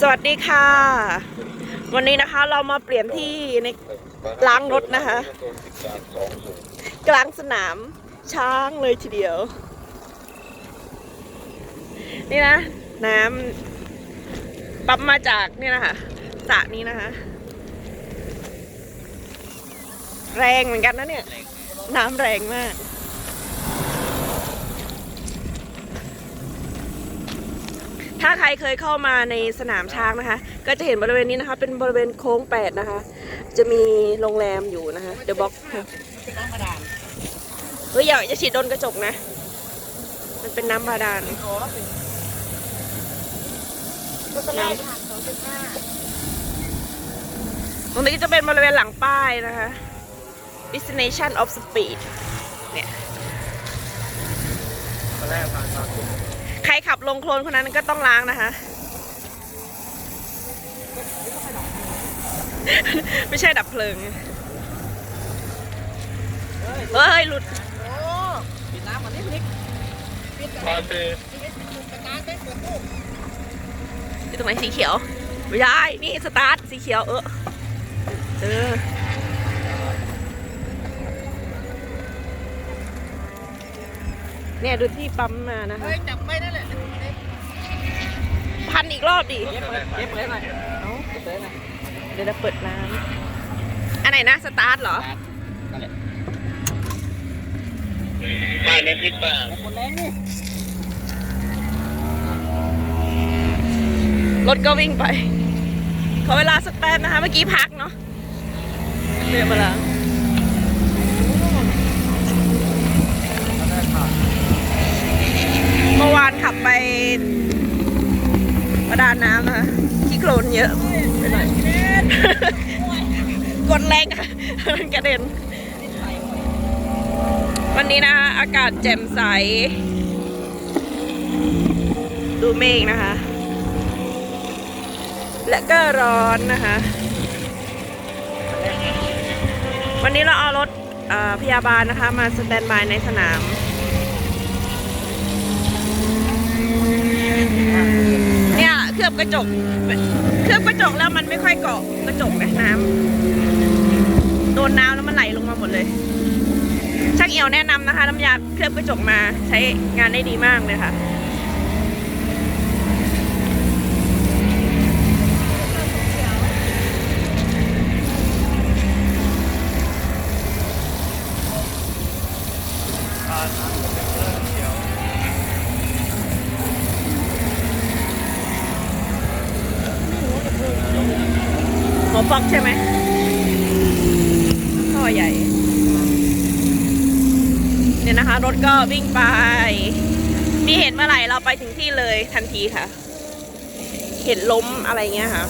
สวัสดีค่ะ วันนี้นะคะเรามาเปลี่ยนที่ในล้างรถนะคะ กลางสนามช้างเลยทีเดียว นี่นะ น้ำปั๊มมาจากนี่นะคะสระนี้นะคะ แรงเหมือนกันนะเนี่ย น้ำแรงมาก ถ้าใครเคยเข้ามาในสนามช้างนะคะ ก็จะเห็นบริเวณนี้นะคะ เป็นบริเวณโค้งแปดนะคะ จะมีโรงแรมอยู่นะคะเดอะบ็อกเฮ้ยอย่าอย่าฉีดโดนกระจกนะ มันเป็นน้ำบาดาลตรงนี้จะเป็นบริเวณหลังป้ายนะคะ destination of speed เนี่ย ใครขับลงโคลนคนนั้นก็ต้องล้างนะคะ ไม่ใช่ดับเพลิงเฮ้ยหลุดปิดน้ำก่อนนิดนิดอยู่ตรงไหนสีเขียว ไม่ได้ นี่สตาร์ทสีเขียวเออเออ เนี่ยดูที่ปั๊มมานะคะเฮ้ยจับไม่ได้เลยพันอีกรอบดิเย็บเลยเย็บเลยหน่อยเอ้าเย็บเลยหน่อยเดี๋ยวจะเปิดน้ำอันไหนนะสตาร์ทเหรอนั่นแหละบ้านนี้พิษบ้างคนแรงนี่รถก็วิ่งไป ขอเวลาสักแป๊บนะคะ เมื่อกี้พักเนาะเรียบมาแล้วเมื่อวานขับไปประดานน้ำนะคะขี้โคลนเยอะไปหน่อยกดแรงอะกระเด็น วันนี้นะคะอากาศแจ่มใส ดูเมฆนะคะ และก็ร้อนนะคะ วันนี้เราเอารถพยาบาลนะคะ มาสแตนบายในสนาม เนี่ยเคลือบกระจก เคลือบกระจกแล้วมันไม่ค่อยเกาะกระจกนะน้ำโดนน้ำแล้วมันไหลลงมาหมดเลยช่างเอียวแนะนำนะคะน้ำยาเคลือบกระจกมาใช้งานได้ดีมากเลยค่ะ หัว ฟอกใช่ไหมท่อใหญ่ เนี่ยนะคะ รถก็วิ่งไป มีเห็นเมื่อไหร่เราไปถึงที่เลยทันทีค่ะ เห็นล้มอะไรเงี้ยค่ะ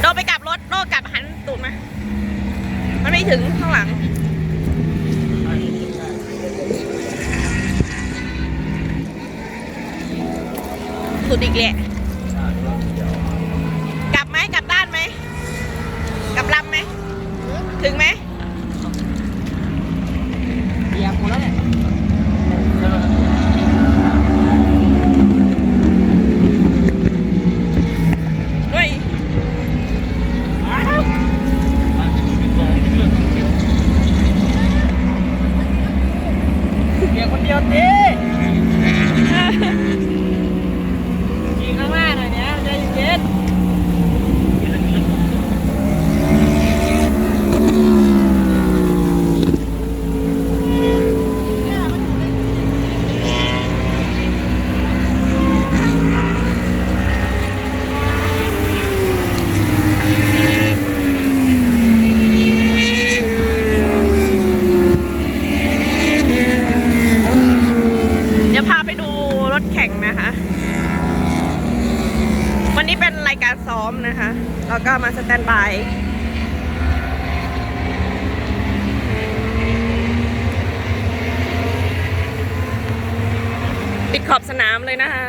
โดไปกลับรถโดกลับหันตูดมา มันไม่ถึงข้างหลัง สุดอีกแหละ กลับไหมกลับด้านไหม กลับลำไหม ถึงไหม เบียร์หมดแล้วเนี่ย เฮ้ย เบียร์คนเดียวดิยิงข้างหน้าหน่อยเนี่ยใจเย็น เดี๋ยวพาไปดูรถแข่ง นะคะ วันนี้เป็นรายการซ้อมนะคะ แล้วก็มาสแตนบายติดขอบสนามเลยนะคะ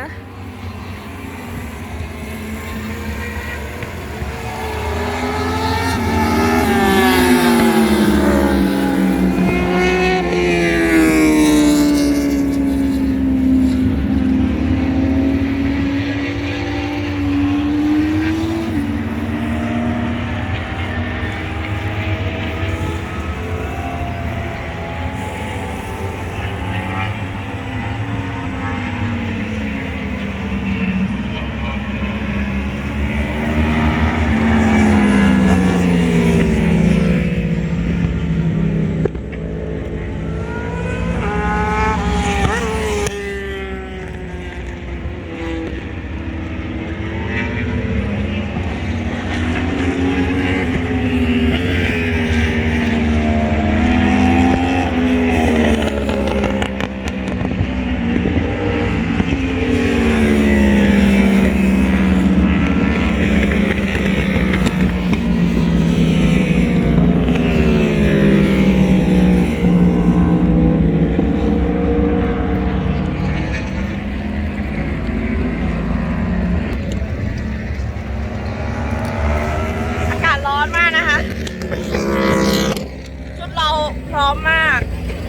มมาก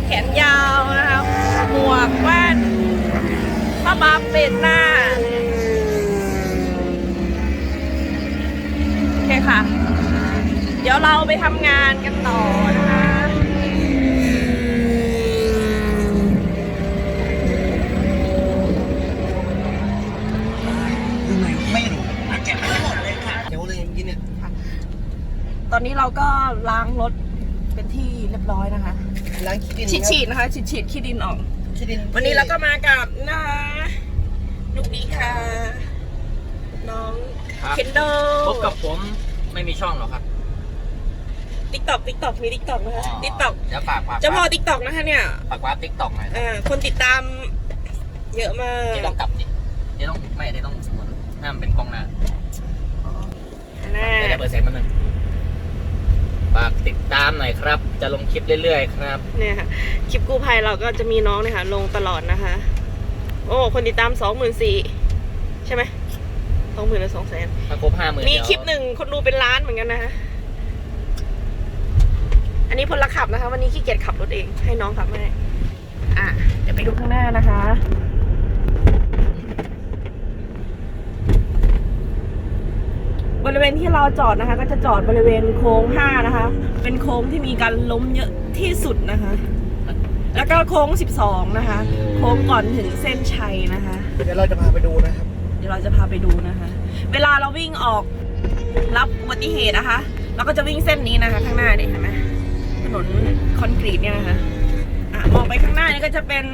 แขนยาวนะคะหมวกแว่นผ้าบาเป็ดหน้าโอเคค่ะ เดี๋ยวเราไปทำงานกันต่อนะคะไม่รู้เก็บไม่หมดเลยค่ะเดี๋ยวเลยกินเนี่ยตอนนี้เราก็ล้างรถเป็นที่เรีย บร้อยนะคะ ล้างขี้ดินฉีดฉีดๆนะคะฉีดฉีดๆขี้ดินออก ขี้ดินวันนี้เราก็มากับนะคะลูกดีค่ะ น้องครับเคนโดพบกับผมไม่มีช่องหรอกครับติ๊กต็อกติ๊กต็อกมีติ๊กต็อกนะคะติ๊กต็อกเดี๋ยวฝากฝากเจ้าพ่อติ๊กต็อกนะคะเนี่ยฝากว่าติ๊กต็อกหน่อยอ่าคนติดตาม เยอะมากเดี๋ยวต้องกลับดิเดี๋ยวต้องไม่เดี๋ยวต้องหมุนห้ามเป็นกล้องหน้าแน่เดี๋ยวจะเปิดเสียงมันหนึ่งฝาก ติดตามหน่อยครับ จะลงคลิปเรื่อยๆครับ เนี่ยค่ะ คลิปกู้ภัยเราก็จะมีน้องเนี่ยค่ะ ลงตลอดนะคะ โอ้คนติดตามสองหมื่นสี่ใช่ไหมสองหมื่นหรือสองแสนถ้าครบห้าหมื่นมีคลิปหนึ่งคนดูเป็นล้านเหมือนกันนะคะ อันนี้พลขับนะคะ วันนี้ขี้เกียจขับรถเอง ให้น้องขับให้อะ เดี๋ยวไปดูข้างหน้านะคะ บริ เวณที่เราจอดนะคะ ก็จะจอดบริเวณโค้งห้านะคะ เป็นโค้งที่มีการล้มเยอะที่สุดนะคะ แล้วก็โค้งสิบสองนะคะ โค้งก่อนถึงเส้นชัยนะคะ เดี๋ยวเราจะพาไปดูนะครับ เดี๋ยวเราจะพาไปดูนะคะ เวลาเราวิ่งออกรับอุบัติเหตุนะคะเราก็จะวิ่งเส้นนี้นะคะ ข้างหน้าเนี่ยเห็นไหมถนนคอนกรีตเนี่ยนะคะอะมองไปข้างหน้านี่ก็จะเป็น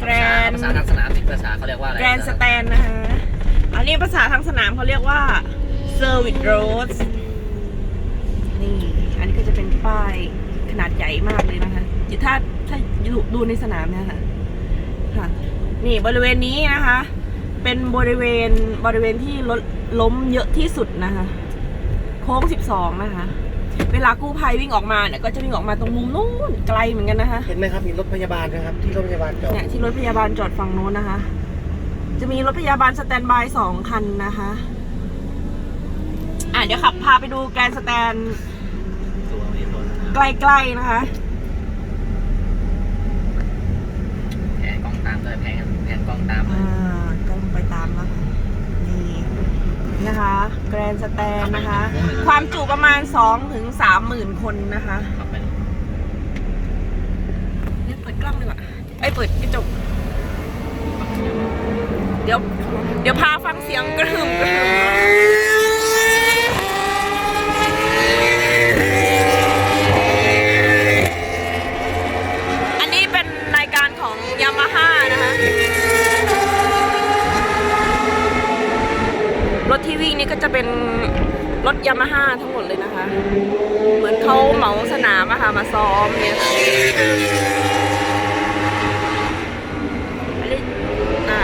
แกรนภาษาทางสนามสิภาษาเขาเรียกว่าอะไรแกรนสแตนนะคะ อันนี้ภาษาทางสนามเขาเรียกว่า Service Roads นี่ อันนี้ก็จะเป็นป้ายขนาดใหญ่มากเลยนะคะถ้าถ้าดูดูในสนามเนี่ยค่ะ ค่ะ นี่บริเวณนี้นะคะ เป็นบริเวณบริเวณที่รถล้มเยอะที่สุดนะคะ โค้ง12นะคะ เวลากู้ภัยวิ่งออกมาเนี่ยก็จะวิ่งออกมาตรงมุมนู้นไกลเหมือนกันนะคะ เห็นไหมครับมีรถพยาบาลนะครับ ที่รถพยาบาลจอดเนี่ยที่รถพยาบาลจอดฝั่งโน้นนะคะ จะมีรถพยาบาลสแตนบายสองคันนะคะ อะเดี๋ยวขับพาไปดูแกรนด์สแตนตัวนี้ตัวนั้นนะใกล้ๆนะคะแผนกล้องตามด้วยแผนแผนกล้องตามเลอ่ายก็ลงไปตามแล้วค่ะนี่นะคะแกรนด์สแตนนะคะ ความจุประมาณ2ถึง3หมื่นคนนะคะขับไปเนี่ยเปิดกล้องดีกว่าไอ้ยเปิดกระจกเดี๋ยว เดี๋ยวพาฟังเสียงกระหึ่มกระหึ่ม ทั้งหมดเลยนะคะ เหมือนเขาเหมาสนามอะค่ะมาซ้อมเนี่ยค่ะอันนี้อ่า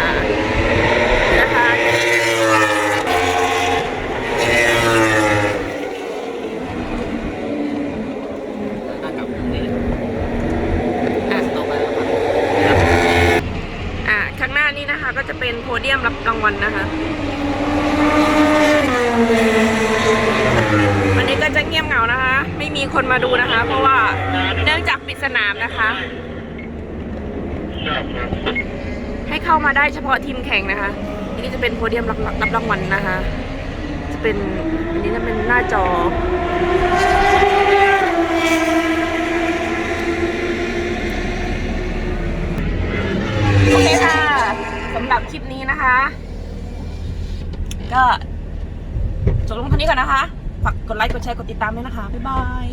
นะคะ ถ้ากลับตรงนี้ อะ ต่อไปแล้วครับ อ่าข้างห น้านี้นะคะ ก็จะเป็นโพเดียมรับรางวัลนะคะ วันนี้ก็จะเงียบเหงานะคะ ไม่มีคนมาดูนะคะ เพราะว่าเนื่องจากปิดสนามนะคะ ให้เข้ามาได้เฉพาะทีมแข่งนะคะนี่จะเป็นโพเดียมรับรับรางวัลนะคะ จะเป็นอันนี้จะเป็นหน้าจอเคค่ะสำ หรับคลิปนี้นะคะ ก็จบลงเท่านี้ก่อนนะคะ ฝากกดไลค์ กดแชร์ กดติดตามด้วยนะคะ บ๊ายบาย